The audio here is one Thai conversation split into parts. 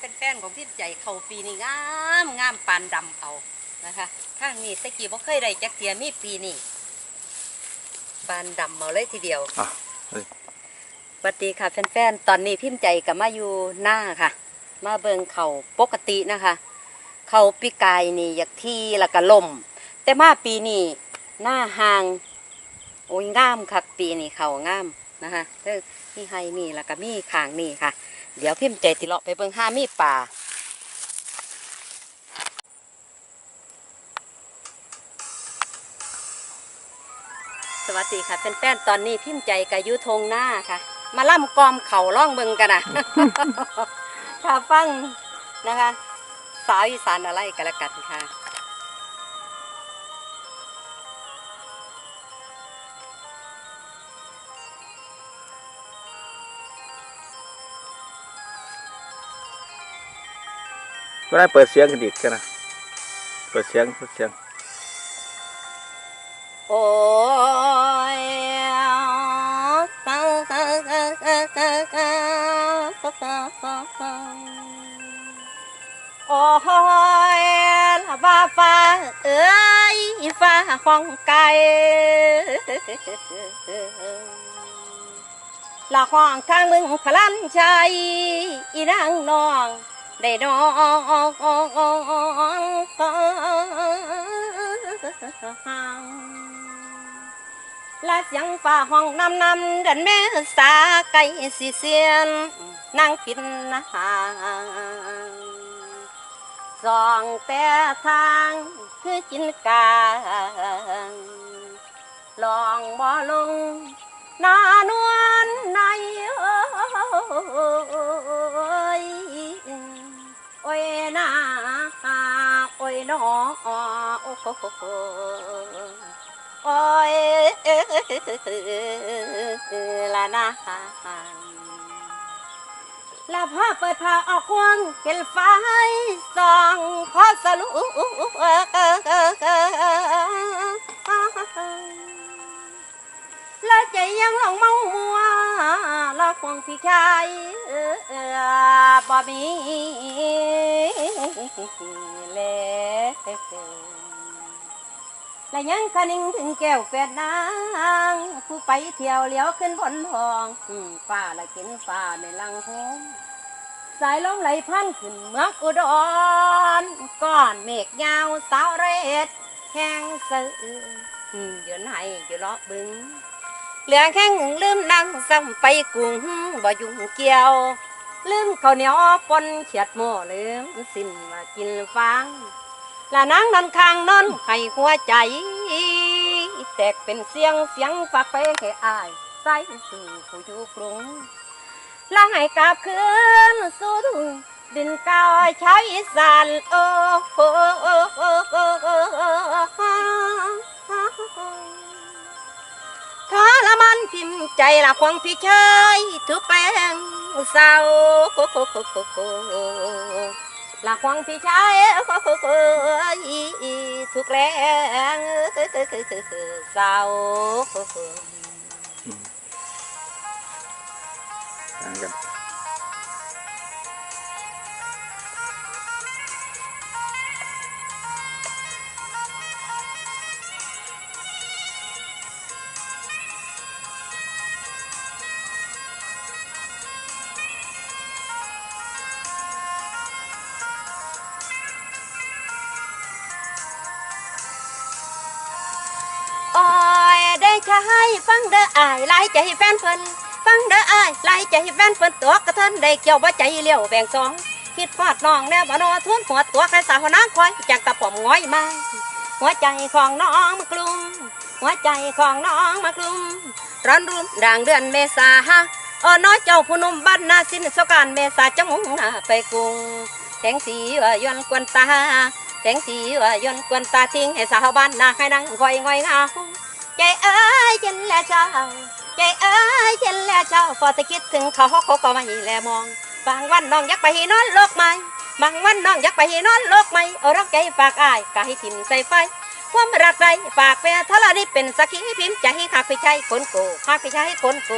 เป็นแฟนของพี่ใจเขาปีนี้งามงามปานดำเอานะคะข้างนี้ตะกี้บ่เคยได้จักเทียมีปีนี้ปานดำเอาเลยทีเดียวอะเฮ้ย สวัสดีค่ะแฟนๆ ตอนนี้พิมพ์ใจกับมาอยู่หน้าค่ะ มาเบิงเขาปกตินะคะ เขาปีกายนี่อยากที่แล้วก็ลม แต่มาปีนี้หน้าห่าง โอ้ยงามค่ะปีนี้เขางามนะคะเด้อมีไฮมีแล้วก็มีขางนี่ค่ะ เดี๋ยวพิมพ์ใจติเลาะไปเบิงห้ามีป่าสวัสดีค่ะแฟนๆตอนนี้พิมพ์ใจกับยุทงหน้าค่ะ มาล่ำกอมเข่าล่องเบิงกันนะค่ะฟังนะคะ สาวอีสานอะไรกันละกันค่ะ ก็ได้เปิดเสียงกันอีกกันนะเปิดเสียงเปิดเสียง โอ้ยโอ้ยละบ้าฟ้าเอ้ยฟ้าห้องไก่ละห้องทางมึงพลันใจอีนางน้อง ได้น้องละเสียงฝ่าห้องนำนำดันแม่สาไก่สิเสียนนางพินนาสองแต่ทางคือกินกาลองบ่ลงนานวลใน โอ้ยนอโอ้โหโอ้ยละนาลาพ่อเปิดผ้าออกควงเห็นไฟส่องพ่อสลุและใจยังหลงเมามัวละควงพี่ชายบ่มี เลและยังคนิ่งถึงแก้วแฟนนาง ผู้ไปเที่ยวเลี้ยวขึ้นบนทองอืมฟ้าละกินฟ้าในลังหงสายลมไหลพันขึ้นเมืองอุดรก้อนเมฆยาวสาวเรศแห้งเสืออืมอยู่ไหนอยู่เลาะบึง เหลือแค่งลืมนั่งซ้ำไปกุ้งบ่ยุ่งเกี่ยว ลืมข้าวเหนียวปนเขียดหม้อลืมสิ้นมากินฟางและนางนันข้างนอนให้หัวใจ แตกเป็นเสียงเสียงฝากไปให้อายใส่สู่ผู้อยู่กรุงและให้กลับคืนสู่ทุ่งดินเก่าชาวอีสานโอ้โห มันพิมพ์ใจละควงพี่ชายทุกแปลงเศร้าละควงพี่ชายทุกแรงเศร้าต่างกัน ได้ฟังเด้ออายไล่ใจแฟนเพิ่นฟังเด้ออายไล่ใจแฟนเพิ่นตัวกระเทินได้เกี่ยวบ่ใจเลี้ยวแบ่งสองคิดพอดน้องแน่บ่นอทุนหัวตัวใครสาวนางคอยจากกระป๋อมง้อยมาหัวใจของน้องมากลุ่มหัวใจของน้องมากลุ่มร้อนรุ่มด่างเดือนเมษาเออน้อยเจ้าผู้นุ่มบ้านนาสิ้นสการเมษาจะมุ่งหน้าไปกรุงแสงสีว่ายนกวนตาแสงสีว่ายนกวนตาทิ้งให้สาวบ้านนาให้นั่งคอยงอยเงา ใจเอ้ยเย็นแล้วเจ้าใจเอ้ยเย็นแล้วเจ้าพอจะคิดถึงเขาเขาก็ไม่แลมอง บางวันน้องอยากไปนอนโลกใหม่บางวันน้องอยากไปนอนโลกใหม่เอารักใจฝากอายกายทิมใส่ไฟความรักใดฝากไปทลานี่เป็นสักขีพิมพ์ใจใหักไปใช้คนโกหักไปใช้คนโก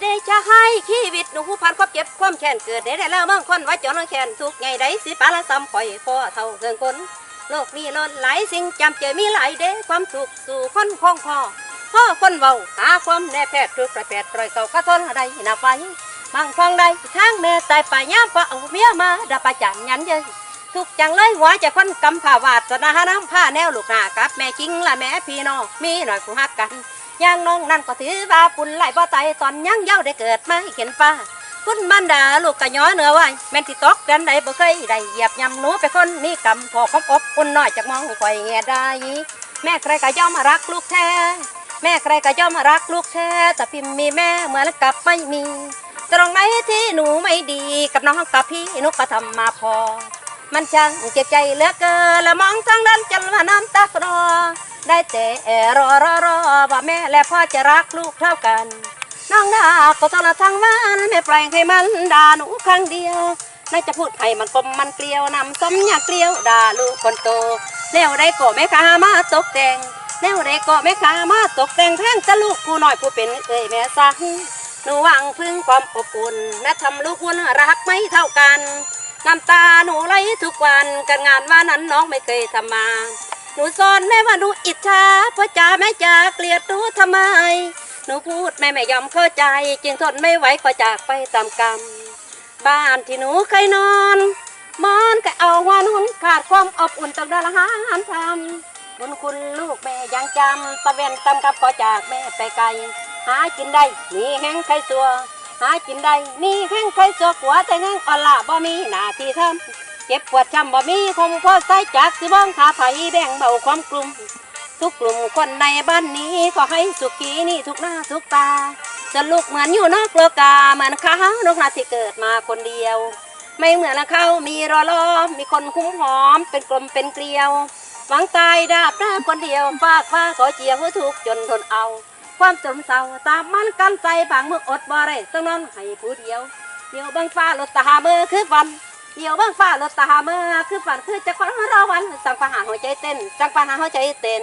ได้จะให้ชีวิตหนูผ่านความเจ็บความแค้นเกิดได้แล้วเมืองคนไว่าจนแค้นทุกไงได้สิปาละซ้ำข่อยพ่อเท่าเกินคนโลกนี้ล้นหลายสิ่งจำเจอมีหลายเด้ความสุขสู่คนคงพอพ่อคนเบาหาความแน่แพทย์ทุกประเภทปล่อยเก่ากระทนใดนับไปมั่งฟังใดทางแม่ตายไปย่ามพอเอาเมียมาดับประจันยันเยยทุกจังเลยหัวใจคนกำผ่าวาสนาน้ำผ้าแนวลูกหน้ากับแม่จริงละแม่พี่น้องมีหน่อยผู้ฮักกัน ย่างน้องนั่นก็ถือว่าปุ่นไหลบ่ใจตอนยังเย้าได้เกิดมาให้เห็นป้าคุณมันดาลูกกะย้อเนือไว้แม่นที่ตกกันใดบ่เคยได้เหยียบยำหนูเป็นคนมีกรรมพอความอบอุ่นน้อยจากมองข่อยแง่ได้แม่ใครก็ย่อมรักลูกแท้ แม่ใครก็ย่อมรักลูกแท้แต่พิมมีแม่เหมือนกับไม่มี ตรงไหนที่หนูไม่ดีกับน้องกับพี่นูก็ทำมาพอ มันช่างเจ็บใจเหลือเกินและมองทางนั้นจนว่าน้ำตาคลอ ได้แต่รอรอรอว่าแม่และพ่อจะรักลูกเท่ากัน น้องดาก็ต้องละทางวันไม่แปลงให้มันด่าหนูครั้งเดียวน่าจะพูดให้มันกลมมันเกลียวนำสมอยากเกลียวด่าลูกคนโตแนวใดก็ไม่ค้ามาตกแต่งแนวใดก็ไม่ค้ามาตกแต่งแทนจะลูกผู้น้อยผู้เป็นเอ้ยแม่สังหนูหวังพึ่งความอบอุ่นแม่ทำลูกวุ่นรักไม่เท่ากันน้ำตาหนูไหลทุกวันการงานว่านั้นน้องไม่เคยทำมา หนูสอนแม่ว่าหนูอิจฉาเพราะจ๋าแม่จ๋าเกลียดหนูทำไม หนูพูดแม่ไม่ยอมเข้าใจ จึงทนไม่ไหวก็จากไปตามกรรม บ้านที่หนูเคยนอนมอนก็เอาหัวนุนขาดความอบอุ่นต้องได้ละหารทำบุญคุณลูกแม่ยังจำตะเวนตำกับก็จากแม่ไปไกล หากินได้มีแห้งไข่สัวหากินได้มีแห้งไข่สัวกัวแต่แห้งอ่อนละบ่มีหน้าที่ทำ เจ็บปวดช้ำบ่มีคงพอใส่จากสิบ้องขาไผ่แบ่งเบาความกลุ่ม ทุกกลุ่มคนในบ้านนี้ขอให้สุขีนี่ทุกหน้าทุกตาจะลูกเหมือนอยู่นอกโลกาเหมือนเขานกนาที่เกิดมาคนเดียว ไม่เหมือนเขามีรอล้อมีคนคุ้มหอม เป็นกลมเป็นเกลียวหวังตายดาบหน้าคนเดียวฝากฟ้าขอเจียวทุกจนทนเอา ความจมเศร้าตามมันกันใจบางเมื่ออดบ่ได้ต้องนอนให้ผู้เดียวเดียวบังฟ้าลดตาเมื่อคือฝัน เดี๋ยวบ้างฝ้าลดตามาคือฝันคือจะคนรอวัน สั่งปัญหาหัวใจเต้น สั่งปัญหาหัวใจเต้น